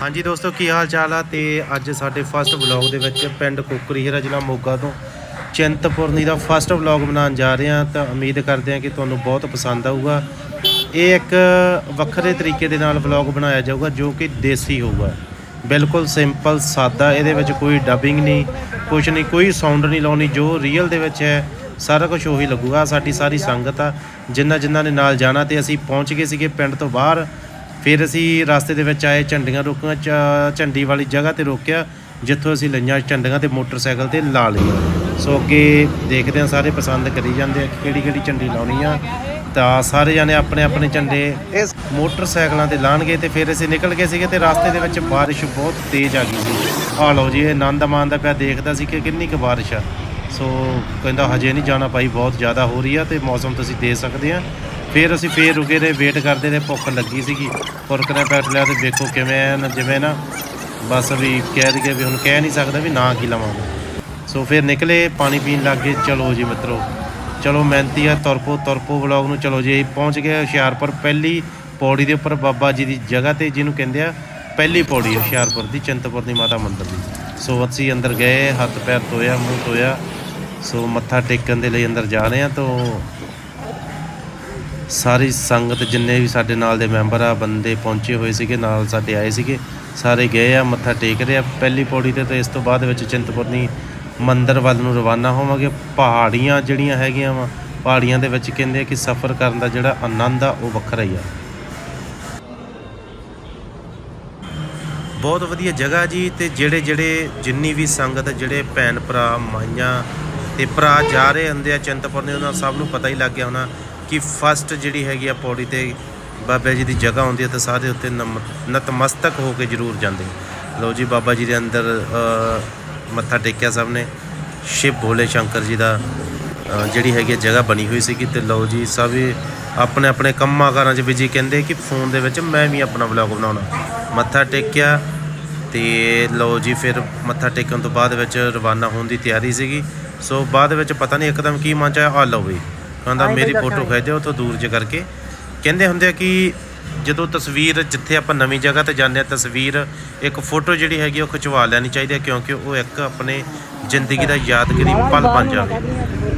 ਹਾਂਜੀ ਦੋਸਤੋ, ਕੀ ਹਾਲ ਚਾਲ ਆ? ਤੇ ਅੱਜ ਸਾਡੇ ਫਸਟ ਵਲੌਗ ਦੇ ਵਿੱਚ ਪਿੰਡ ਕੁੱਕਰੀ ਹੀਰਾ ਜ਼ਿਲ੍ਹਾ ਮੋਗਾ ਤੋਂ ਚਿੰਤਪੁਰਨੀ ਦਾ ਫਸਟ ਵਲੌਗ ਬਣਾਉਣ ਜਾ ਰਹੇ ਹਾਂ। ਤਾਂ ਉਮੀਦ ਕਰਦੇ ਹਾਂ ਕਿ ਤੁਹਾਨੂੰ ਬਹੁਤ ਪਸੰਦ ਆਊਗਾ। ਇਹ ਇੱਕ ਵੱਖਰੇ ਤਰੀਕੇ ਦੇ ਨਾਲ ਵਲੌਗ ਬਣਾਇਆ ਜਾਊਗਾ, ਜੋ ਕਿ ਦੇਸੀ ਹੋਊਗਾ। ਬਿਲਕੁਲ ਸਿੰਪਲ ਸਾਦਾ, ਇਹਦੇ ਵਿੱਚ ਕੋਈ ਡਬਿੰਗ ਨਹੀਂ ਕੁਝ ਨਹੀਂ, ਕੋਈ ਸਾਊਂਡ ਨਹੀਂ ਲਾਉਣੀ, ਜੋ ਰੀਅਲ ਦੇ ਵਿੱਚ ਹੈ, ਸਾਰਾ ਕੁਝ ਉਹੀ ਲੱਗੂਗਾ। ਸਾਡੀ ਸਾਰੀ ਸੰਗਤ ਆ ਜਿੰਨਾ ਜਿਨ੍ਹਾਂ ਨੇ ਨਾਲ ਜਾਣਾ ਤੇ ਅਸੀਂ ਪਹੁੰਚ ਗਏ ਸੀਗੇ ਪਿੰਡ ਤੋਂ ਬਾਹਰ। ਫਿਰ ਅਸੀਂ ਰਸਤੇ ਦੇ ਵਿੱਚ ਆਏ, ਝੰਡੀਆਂ ਰੋਕੀਆਂ, ਚ- ਝੰਡੀ ਵਾਲੀ ਜਗ੍ਹਾ ਤੇ ਰੋਕਿਆ, ਜਿੱਥੋਂ ਅਸੀਂ ਲਈਆਂ ਝੰਡੀਆਂ ਤੇ ਮੋਟਰਸਾਈਕਲ ਤੇ ਲਾ ਲਈਆਂ। ਸੋ ਅੱਗੇ ਦੇਖਦੇ ਹਾਂ, ਸਾਰੇ ਪਸੰਦ ਕਰੀ ਜਾਂਦੇ ਆ ਕਿ ਕਿਹੜੀ ਕਿਹੜੀ ਝੰਡੀ ਲਾਉਣੀ ਆ। ਤਾਂ ਸਾਰੇ ਜਾਣੇ ਆਪਣੇ ਆਪਣੇ ਝੰਡੇ ਇਸ ਮੋਟਰਸਾਈਕਲਾਂ ਤੇ ਲਾਣਗੇ ਤੇ ਫਿਰ ਅਸੀਂ ਨਿਕਲ ਗਏ ਸੀਗੇ ਤੇ ਰਸਤੇ ਦੇ ਵਿੱਚ ਬਾਰਿਸ਼ ਬਹੁਤ ਤੇਜ਼ ਆ ਗਈ ਸੀ। ਆ ਲਓ ਜੀ, ਇਹ ਆਨੰਦ ਮਾਣਦਾ ਪਿਆ ਦੇਖਦਾ ਸੀ ਕਿ ਕਿੰਨੀ ਕੁ ਬਾਰਿਸ਼ ਆ। ਸੋ ਕਹਿੰਦਾ ਹਜੇ ਨਹੀਂ ਜਾਣਾ ਭਾਈ, ਬਹੁਤ ਜ਼ਿਆਦਾ ਹੋ ਰਹੀ ਆ ਤੇ ਮੌਸਮ ਤੁਸੀਂ ਦੇ ਸਕਦੇ ਆ। ਫਿਰ ਅਸੀਂ ਫੇਰ ਰੁਕੇ ਰਹੇ ਵੇਟ ਕਰਦੇ ਰਹੇ ਭੁੱਖ ਲੱਗੀ ਸੀਗੀ। ਕੁਰਕਰੇ ਬੈਠ ਲਿਆ ਤੇ ਦੇਖੋ ਕਿਵੇਂ ਐਨ ਜਿਵੇਂ ਨਾ ਬਸ ਵੀ ਕਹਿ ਦਈਏ ਵੀ ਹੁਣ ਕਹਿ ਨਹੀਂ ਸਕਦਾ ਵੀ ਨਾ ਕੀ ਲਵਾਂਗੇ। ਸੋ ਫਿਰ ਨਿਕਲੇ, ਪਾਣੀ ਪੀਣ ਲੱਗ ਗਏ। ਚਲੋ ਜੀ ਮਿੱਤਰੋ, ਚਲੋ ਮਿਹਨਤੀ ਆ, ਤੁਰਪੋ ਤੁਰਪੋ ਵਲੌਗ ਨੂੰ ਚਲੋ ਜੀ। ਪਹੁੰਚ ਗਏ ਹੁਸ਼ਿਆਰਪੁਰ, ਪਹਿਲੀ ਪੌੜੀ ਦੇ ਉੱਪਰ ਬਾਬਾ ਜੀ ਦੀ ਜਗ੍ਹਾ ਤੇ, ਜਿਹਨੂੰ ਕਹਿੰਦੇ ਆ ਪਹਿਲੀ ਪੌੜੀ ਹੁਸ਼ਿਆਰਪੁਰ ਦੀ, ਚਿੰਤਪੁਰ ਦੀ ਮਾਤਾ ਮੰਦਰ ਦੀ। ਸੋ ਅਸੀਂ ਅੰਦਰ ਗਏ, ਹੱਥ ਪੈਰ ਧੋਇਆ, ਮੂੰਹ ਧੋਇਆ। ਸੋ ਮੱਥਾ ਟੇਕਣ ਦੇ ਲਈ ਅੰਦਰ ਜਾ ਰਹੇ ਆ, ਤੋਂ ਸਾਰੀ ਸੰਗਤ ਜਿੰਨੇ ਵੀ ਸਾਡੇ ਨਾਲ ਦੇ ਮੈਂਬਰ ਆ, ਬੰਦੇ ਪਹੁੰਚੇ ਹੋਏ ਸੀਗੇ, ਨਾਲ ਸਾਡੇ ਆਏ ਸੀਗੇ, ਸਾਰੇ ਗਏ ਆ, ਮੱਥਾ ਟੇਕ ਰਹੇ ਆ। ਪਹਿਲੀ ਪੌੜੀ ਤੇ ਤੇ ਇਸ ਤੋਂ ਬਾਅਦ ਵਿੱਚ ਚਿੰਤਪੁਰਨੀ ਮੰਦਰ ਵੱਲ ਨੂੰ ਰਵਾਨਾ ਹੋਵਾਂਗੇ। ਪਹਾੜੀਆਂ ਜਿਹੜੀਆਂ ਹੈਗੀਆਂ ਵਾ, ਪਹਾੜੀਆਂ ਦੇ ਵਿੱਚ ਕਹਿੰਦੇ ਆ ਕਿ ਸਫ਼ਰ ਕਰਨ ਦਾ ਜਿਹੜਾ ਆਨੰਦ ਆ, ਉਹ ਵੱਖਰਾ ਹੀ ਆ। ਬਹੁਤ ਵਧੀਆ ਜਗ੍ਹਾ ਜੀ, ਤੇ ਜਿਹੜੇ ਜਿਹੜੇ ਜਿੰਨੀ ਵੀ ਸੰਗਤ, ਜਿਹੜੇ ਭੈਣ ਭਰਾ ਮਾਈਆਂ ਤੇ ਭਰਾ ਜਾ ਰਹੇ ਹੁੰਦੇ ਆ ਚਿੰਤਪੁਰਨੀ, ਉਹਨਾਂ ਸਭ ਨੂੰ ਪਤਾ ਹੀ ਲੱਗ ਗਿਆ ਹੋਣਾ ਕਿ ਫਸਟ ਜਿਹੜੀ ਹੈਗੀ ਆ ਪੌੜੀ ਤੇ ਬਾਬਾ ਜੀ ਦੀ ਜਗ੍ਹਾ ਹੁੰਦੀ ਹੈ ਤਾਂ ਸਾਰੇ ਉੱਤੇ ਨਮ- ਨਤਮਸਤਕ ਹੋ ਕੇ ਜ਼ਰੂਰ ਜਾਂਦੇ ਲਓ ਜੀ, ਬਾਬਾ ਜੀ ਦੇ ਅੰਦਰ ਮੱਥਾ ਟੇਕਿਆ ਸਭ ਨੇ। ਸ਼ਿਵ ਭੋਲੇ ਸ਼ੰਕਰ ਜੀ ਦਾ ਜਿਹੜੀ ਹੈਗੀ ਆ ਜਗ੍ਹਾ ਬਣੀ ਹੋਈ ਸੀਗੀ ਤੇ ਲਓ ਜੀ, ਸਭ ਆਪਣੇ ਆਪਣੇ ਕੰਮਾਂ ਕਾਰਾਂ 'ਚ ਬਿਜ਼ੀ ਕਹਿੰਦੇ ਕਿ ਫੋਨ ਦੇ ਵਿੱਚ ਮੈਂ ਵੀ ਆਪਣਾ ਵਲੌਗ ਬਣਾਉਣਾ। ਮੱਥਾ ਟੇਕਿਆ ਤੇ ਲਓ ਜੀ, ਫਿਰ ਮੱਥਾ ਟੇਕਣ ਤੋਂ ਬਾਅਦ ਵਿੱਚ ਰਵਾਨਾ ਹੋਣ ਦੀ ਤਿਆਰੀ ਸੀਗੀ। ਸੋ ਬਾਅਦ ਵਿੱਚ ਪਤਾ ਨਹੀਂ ਇੱਕਦਮ ਕੀ ਮਨ ਚ ਆਇਆ, ਆ ਲਓ ਵੀ ਕਹਿੰਦਾ ਮੇਰੀ ਫੋਟੋ ਖਿੱਚ ਦਿਓ ਤੋਂ ਦੂਰ ਜ ਕਰਕੇ। ਕਹਿੰਦੇ ਹੁੰਦੇ ਆ ਕਿ ਜਦੋਂ ਤਸਵੀਰ ਜਿੱਥੇ ਆਪਾਂ ਨਵੀਂ ਜਗ੍ਹਾ ਤੇ ਜਾਂਦੇ ਆ ਤਸਵੀਰ ਇੱਕ ਫੋਟੋ ਜਿਹੜੀ ਹੈਗੀ ਉਹ ਖਿਚਵਾ ਲੈਣੀ ਚਾਹੀਦੀ ਹੈ ਕਿਉਂਕਿ ਉਹ ਇੱਕ ਆਪਣੇ ਜ਼ਿੰਦਗੀ ਦਾ ਯਾਦਗਾਰੀ ਪਲ ਬਣ ਜਾਵੇ।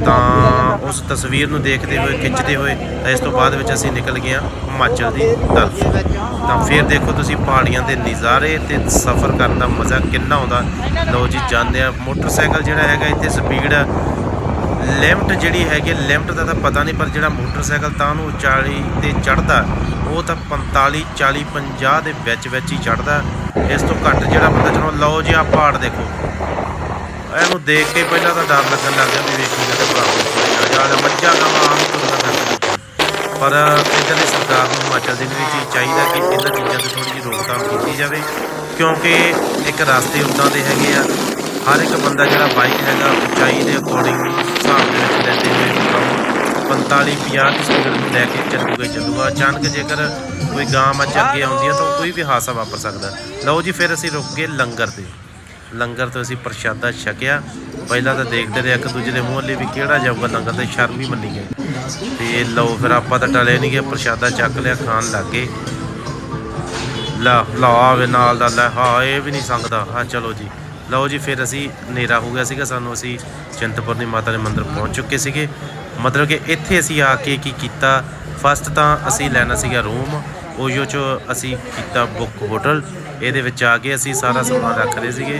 ਤਾਂ ਉਸ ਤਸਵੀਰ ਨੂੰ ਦੇਖਦੇ ਹੋਏ ਖਿੱਚਦੇ ਹੋਏ ਤਾਂ ਇਸ ਤੋਂ ਬਾਅਦ ਵਿੱਚ ਅਸੀਂ ਨਿਕਲ ਗਏ ਹਾਂ ਹਿਮਾਚਲ ਦੀ ਤਰਫ ਤਾਂ ਫਿਰ ਦੇਖੋ ਤੁਸੀਂ ਪਹਾੜੀਆਂ ਦੇ ਨਜ਼ਾਰੇ ਤੇ ਸਫ਼ਰ ਕਰਨ ਦਾ ਮਜ਼ਾ ਕਿੰਨਾ ਆਉਂਦਾ। ਲਓ ਜੀ ਜਾਂਦੇ ਆ ਮੋਟਰਸਾਈਕਲ ਜਿਹੜਾ ਹੈਗਾ ਇੱਥੇ ਸਪੀਡ ਲਿਮਟ ਜਿਹੜੀ ਹੈਗੀ ਲਿਮਟ ਦਾ ਤਾਂ ਪਤਾ ਨਹੀਂ, ਪਰ ਜਿਹੜਾ ਮੋਟਰਸਾਈਕਲ ਤਾਂ ਉਹਨੂੰ 40 ਤੇ ਚੜਦਾ ਉਹ ਤਾਂ 45 40 50 ਦੇ ਵਿੱਚ ਵਿੱਚ ਹੀ ਚੜਦਾ ਇਸ ਤੋਂ ਘੱਟ ਜਿਹੜਾ ਬੰਦਾ ਚਲੋ ਲਓ ਜੀ ਆ ਪਹਾੜ ਦੇਖੋ। ਇਹਨੂੰ ਦੇਖ ਕੇ ਪਹਿਲਾਂ ਤਾਂ ਡਰ ਲੱਗਣ ਲੱਗ ਗਿਆ ਵੀ ਵੇਖੀ ਤੇ ਭਰਾ ਜਾਂ ਮੱਝਾਂ ਗਾਵਾਂ ਆਮ ਤੁਰਨਾ ਫਿਰਦਾ ਪਰ ਇੱਧਰਲੀ ਸਰਕਾਰ ਨੂੰ ਹਿਮਾਚਲ ਦੇ ਵਿੱਚ ਇਹ ਚਾਹੀਦਾ ਕਿ ਇਹਨਾਂ ਚੀਜ਼ਾਂ ਤੇ ਥੋੜੀ ਜਿਹੀ ਰੋਕਥਾਮ ਕੀਤੀ ਜਾਵੇ, ਕਿਉਂਕਿ ਇੱਕ ਰਸਤੇ ਉਦਾਂ ਦੇ ਹੈਗੇ ਆ। ਹਰ ਇੱਕ ਬੰਦਾ ਜਿਹੜਾ ਬਾਈਕ ਹੈਗਾ, ਉਚਾਈ ਦੇ ਅਕੋਰਡਿੰਗ ਹਿਸਾਬ ਦੇ ਵਿੱਚ ਲੈਂਦੇ ਹੋਏ 45 50 ਦੀ ਸਪੀਡ ਨੂੰ ਲੈ ਕੇ ਚੱਲੂਗਾ ਚੱਲੂਗਾ। ਅਚਾਨਕ ਜੇਕਰ ਕੋਈ ਗਾਂ ਮੱਝ ਅੱਗੇ ਆਉਂਦੀ ਹੈ ਤਾਂ ਕੋਈ ਵੀ ਹਾਦਸਾ ਵਾਪਰ ਸਕਦਾ। ਲਓ ਜੀ, ਫਿਰ ਅਸੀਂ ਰੁਕ ਗਏ ਲੰਗਰ ਤੇ। ਲੰਗਰ ਤੋਂ ਅਸੀਂ ਪ੍ਰਸ਼ਾਦਾ ਛਕਿਆ। ਪਹਿਲਾਂ ਤਾਂ ਦੇਖਦੇ ਰਹੇ ਇੱਕ ਦੂਜੇ ਦੇ ਮੂੰਹ ਲਈ ਵੀ ਕਿਹੜਾ ਜਾਊਗਾ ਲੰਗਰ ਤੇ ਸ਼ਰਮ ਹੀ ਮੰਨੀ ਗਏ। ਤੇ ਲਓ ਫਿਰ ਆਪਾਂ ਤਾਂ ਟਲੇ ਨਹੀਂ ਗਏ, ਪ੍ਰਸ਼ਾਦਾ ਚੱਕ ਲਿਆ, ਖਾਣ ਲੱਗੇ ਲਾ ਲਾ ਆਵੇ ਨਾਲ ਦਾ ਲੈ, ਹਾਂ, ਇਹ ਵੀ ਨਹੀਂ ਸੰਗਦਾ। ਹਾਂ, ਚਲੋ ਜੀ। ਲਓ ਜੀ, ਫਿਰ ਅਸੀਂ ਹਨੇਰਾ ਹੋ ਗਿਆ ਸੀਗਾ, ਸਾਨੂੰ ਅਸੀਂ ਚਿੰਤਪੁਰਨੀ ਮਾਤਾ ਦੇ ਮੰਦਿਰ ਪਹੁੰਚ ਚੁੱਕੇ ਸੀਗੇ। ਮਤਲਬ ਕਿ ਇੱਥੇ ਅਸੀਂ ਆ ਕੇ ਕੀ ਕੀਤਾ? ਫਸਟ ਤਾਂ ਅਸੀਂ ਲੈਣਾ ਸੀਗਾ ਰੂਮ ਉਹੋ ਚ ਅਸੀਂ ਕੀਤਾ ਬੁੱਕ ਹੋਟਲ ਇਹਦੇ ਵਿੱਚ ਆ ਕੇ ਅਸੀਂ ਸਾਰਾ ਸਮਾਨ ਰੱਖ ਰਹੇ ਸੀਗੇ।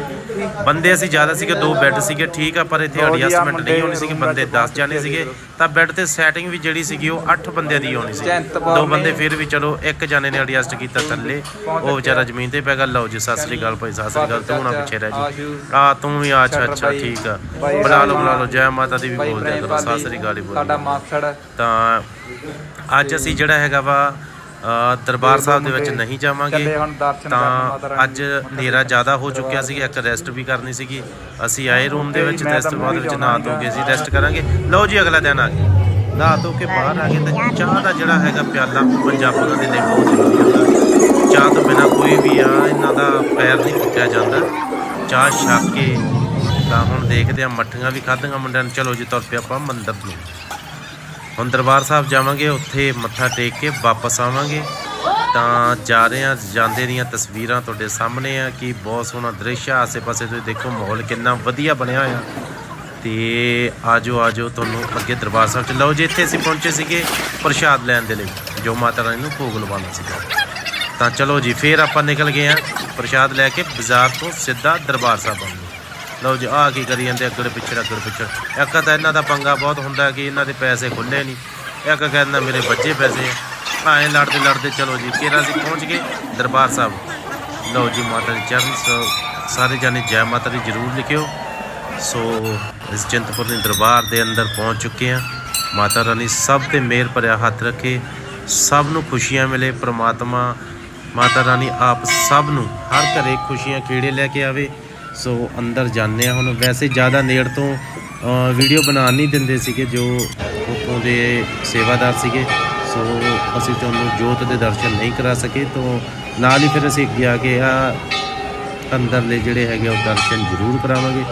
ਬੰਦੇ ਅਸੀਂ ਜ਼ਿਆਦਾ ਸੀਗੇ ਦੋ ਬੈੱਡ ਸੀਗੇ ਠੀਕ ਆ ਪਰ ਇੱਥੇ ਐਡਜਸਟਮੈਂਟ ਨਹੀਂ ਹੋਣੀ ਸੀਗੀ ਬੰਦੇ 10 ਜਾਣੇ ਸੀਗੇ। ਤਾਂ ਬੈੱਡ ਤੇ ਸੈਟਿੰਗ ਵੀ ਜਿਹੜੀ ਸੀਗੀ ਉਹ 8 ਬੰਦਿਆਂ ਦੀ ਹੋਣੀ ਸੀ। ਦੋ ਬੰਦੇ ਫਿਰ ਵੀ ਚਲੋ ਇੱਕ ਜਾਣੇ ਨੇ ਐਡਜਸਟ ਕੀਤਾ ਥੱਲੇ। ਉਹ ਵਿਚਾਰਾ ਜ਼ਮੀਨ ਤੇ ਪੈ ਗਿਆ ਲਓ ਜੀ ਸਤਿ ਸ੍ਰੀ ਅਕਾਲ ਭਾਈ ਸਤਿ ਸ੍ਰੀ ਅਕਾਲ। ਤੂੰ ਨਾ ਪਿੱਛੇ ਰਹਿ ਜੀ। ਆ ਤੂੰ ਵੀ ਆ, ਅੱਛਾ ਅੱਛਾ ਠੀਕ ਆ। ਬੁਲਾ ਲਓ ਬੁਲਾ ਲਓ ਜੈ ਮਾਤਾ ਦੀ ਵੀ ਬੋਲਦੇ ਕਰੋ ਸਤਿ ਸ੍ਰੀ ਅਕਾਲ ਹੀ ਸਾਡਾ ਬੋਲਦੇ ਮਾਸੜ। ਤਾਂ ਅੱਜ ਅਸੀਂ ਜਿਹੜਾ ਹੈਗਾ ਵਾ ਦਰਬਾਰ ਸਾਹਿਬ ਦੇ ਵਿੱਚ ਨਹੀਂ ਜਾਵਾਂਗੇ ਤਾਂ ਅੱਜ ਹਨੇਰਾ ਜ਼ਿਆਦਾ ਹੋ ਚੁੱਕਿਆ ਸੀ ਇੱਕ ਰੈਸਟ ਵੀ ਕਰਨੀ ਸੀਗੀ। ਅਸੀਂ ਆਏ ਰੂਮ ਦੇ ਵਿੱਚ ਤੇ ਇਸ ਤੋਂ ਬਾਅਦ ਵਿੱਚ ਨਹਾ ਧੋ ਕੇ ਅਸੀਂ ਰੈਸਟ ਕਰਾਂਗੇ। ਲਓ ਜੀ ਅਗਲਾ ਦਿਨ ਆ ਗਿਆ। ਨਹਾ ਧੋ ਕੇ ਬਾਹਰ ਆ ਗਏ ਤਾਂ ਚਾਹ ਦਾ ਜਿਹੜਾ ਹੈਗਾ ਪਿਆਲਾ ਪੰਜਾਬੀਆਂ ਦੇ ਲਈ ਬਹੁਤ ਜ਼ਰੂਰੀ ਹੁੰਦਾ। ਚਾਹ ਤੋਂ ਬਿਨਾ ਕੋਈ ਵੀ ਆ ਇਹਨਾਂ ਦਾ ਪੈਰ ਨਹੀਂ ਪੁੱਟਿਆ ਜਾਂਦਾ। ਚਾਹ ਛੱਕ ਕੇ ਤਾਂ ਹੁਣ ਦੇਖਦੇ ਆ ਮੱਠੀਆਂ ਵੀ ਖਾਧੀਆਂ ਮੁੰਡਿਆਂ ਨੇ। ਚਲੋ ਜੀ ਤੁਰ ਪਿਆ ਆਪਾਂ ਮੰਦਿਰ ਨੂੰ। ਹੁਣ ਦਰਬਾਰ ਸਾਹਿਬ ਜਾਵਾਂਗੇ, ਉੱਥੇ ਮੱਥਾ ਟੇਕ ਕੇ ਵਾਪਸ ਆਵਾਂਗੇ। ਤਾਂ ਜਾ ਰਹੇ ਆ ਜਾਂਦੇ ਦੀਆਂ ਤਸਵੀਰਾਂ ਤੁਹਾਡੇ ਸਾਹਮਣੇ ਆ ਕਿ ਬਹੁਤ ਸੋਹਣਾ ਦ੍ਰਿਸ਼ ਆ। ਆਸੇ-ਪਾਸੇ ਤੁਸੀਂ ਦੇਖੋ, ਮਾਹੌਲ ਕਿੰਨਾ ਵਧੀਆ ਬਣਿਆ ਹੋਇਆ। ਤੇ ਆਜੋ ਆਜੋ, ਤੁਹਾਨੂੰ ਅੱਗੇ ਦਰਬਾਰ ਸਾਹਿਬ ਚ ਲਓ। ਜੀ ਇੱਥੇ ਅਸੀਂ ਪਹੁੰਚੇ ਸੀਗੇ ਪ੍ਰਸ਼ਾਦ ਲੈਣ ਦੇ ਲਈ, ਜੋ ਮਾਤਾ ਰਾਣੀ ਨੂੰ ਭੋਗ ਲਵਾਉਣਾ ਸੀਗਾ। ਤਾਂ ਚਲੋ ਜੀ, ਫੇਰ ਆਪਾਂ ਨਿਕਲ ਗਏ ਆ ਪ੍ਰਸ਼ਾਦ ਲੈ ਕੇ ਬਾਜ਼ਾਰ ਤੋਂ ਸਿੱਧਾ ਦਰਬਾਰ ਸਾਹਿਬ ਆਉਂਗੇ ਲਓ ਜੀ, ਆਹ ਕੀ ਕਰੀ ਜਾਂਦੇ ਅੱਗੜ ਪਿੱਛੜ ਅੱਗੜ ਪਿੱਛੜ ਇੱਕ ਤਾਂ ਇਹਨਾਂ ਦਾ ਪੰਗਾ ਬਹੁਤ ਹੁੰਦਾ ਕਿ ਇਹਨਾਂ ਦੇ ਪੈਸੇ ਖੁੱਲੇ ਨਹੀਂ। ਇੱਕ ਕਹਿੰਦਾ ਮੇਰੇ ਬੱਚੇ ਪੈਸੇ ਆ। ਐਂ ਲੜਦੇ ਲੜਦੇ ਚਲੋ ਜੀ ਕਿਹੜਾ ਅਸੀਂ ਪਹੁੰਚ ਗਏ ਦਰਬਾਰ ਸਾਹਿਬ। ਲਓ ਜੀ, ਮਾਤਾ ਦੇ ਚਰਨ ਸਾਰੇ ਜਾਣੇ ਜੈ ਮਾਤਾ ਦੀ ਜਰੂਰ ਲਿਖਿਓ। ਸੋ ਇਸ ਚਿੰਤਪੁਰਨੀ ਦਰਬਾਰ ਦੇ ਅੰਦਰ ਪਹੁੰਚ ਚੁੱਕੇ ਆ ਮਾਤਾ ਰਾਣੀ ਸਭ ਤੇ ਮਿਹਰ ਭਰਿਆ ਹੱਥ ਰੱਖੇ। ਸਭ ਨੂੰ ਖੁਸ਼ੀਆਂ ਮਿਲੇ, ਪ੍ਰਮਾਤਮਾ, ਮਾਤਾ ਰਾਣੀ ਆਪ ਸਭ ਨੂੰ ਹਰ ਘਰੇ ਖੁਸ਼ੀਆਂ ਕੀੜੇ ਲੈ ਕੇ ਆਵੇ। ਸੋ ਅੰਦਰ ਜਾਂਦੇ ਆ ਹੁਣ। ਵੈਸੇ ਜ਼ਿਆਦਾ ਨੇੜ ਤੋਂ ਵੀਡੀਓ ਬਣਾਉਣ ਨਹੀਂ ਦਿੰਦੇ ਸੀਗੇ ਜੋ ਉੱਥੋਂ ਦੇ ਸੇਵਾਦਾਰ ਸੀਗੇ। ਸੋ ਅਸੀਂ ਤੁਹਾਨੂੰ ਜੋਤ ਦੇ ਦਰਸ਼ਨ ਨਹੀਂ ਕਰਾ ਸਕੇ। ਤੋਂ ਨਾਲ ਹੀ ਫਿਰ ਅਸੀਂ ਗਿਆ ਕਿ ਕੇ ਆ ਅੰਦਰਲੇ ਜਿਹੜੇ ਹੈਗੇ ਉਹ ਦਰਸ਼ਨ ਜ਼ਰੂਰ ਕਰਾਵਾਂਗੇ।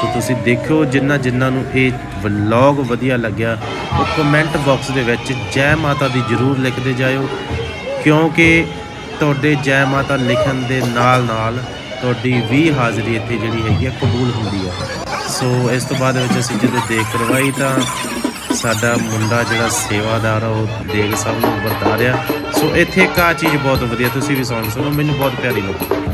ਸੋ ਤੁਸੀਂ ਦੇਖਿਓ ਜਿੰਨਾ ਜਿੰਨਾ ਨੂੰ ਇਹ ਵਲੌਗ ਵਧੀਆ ਲੱਗਿਆ, ਉਹ ਕਮੈਂਟ ਬਾਕਸ ਦੇ ਵਿੱਚ ਜੈ ਮਾਤਾ ਦੀ ਜ਼ਰੂਰ ਲਿਖਦੇ ਜਾਇਓ। ਕਿਉਂਕਿ ਤੁਹਾਡੇ ਜੈ ਮਾਤਾ ਲਿਖਣ ਦੇ ਨਾਲ ਨਾਲ ਤੁਹਾਡੀ ਵੀ ਹਾਜ਼ਰੀ ਇੱਥੇ ਜਿਹੜੀ ਹੈਗੀ ਆ ਕਬੂਲ ਹੁੰਦੀ ਆ। ਸੋ ਇਸ ਤੋਂ ਬਾਅਦ ਵਿੱਚ ਅਸੀਂ ਜਦੋਂ ਦੇਖ ਕਰਵਾਈ ਤਾਂ ਸਾਡਾ ਮੁੰਡਾ ਜਿਹੜਾ ਸੇਵਾਦਾਰ ਆ, ਉਹ ਦੇਗ ਸਭ ਨੂੰ ਵਰਤਾ ਰਿਹਾ। ਸੋ ਇੱਥੇ ਇੱਕ ਆ ਚੀਜ਼ ਬਹੁਤ ਵਧੀਆ, ਤੁਸੀਂ ਵੀ ਸੁਣ ਸੁਣੋ, ਮੈਨੂੰ ਬਹੁਤ ਪਿਆਰੀ ਲੱਗੀ।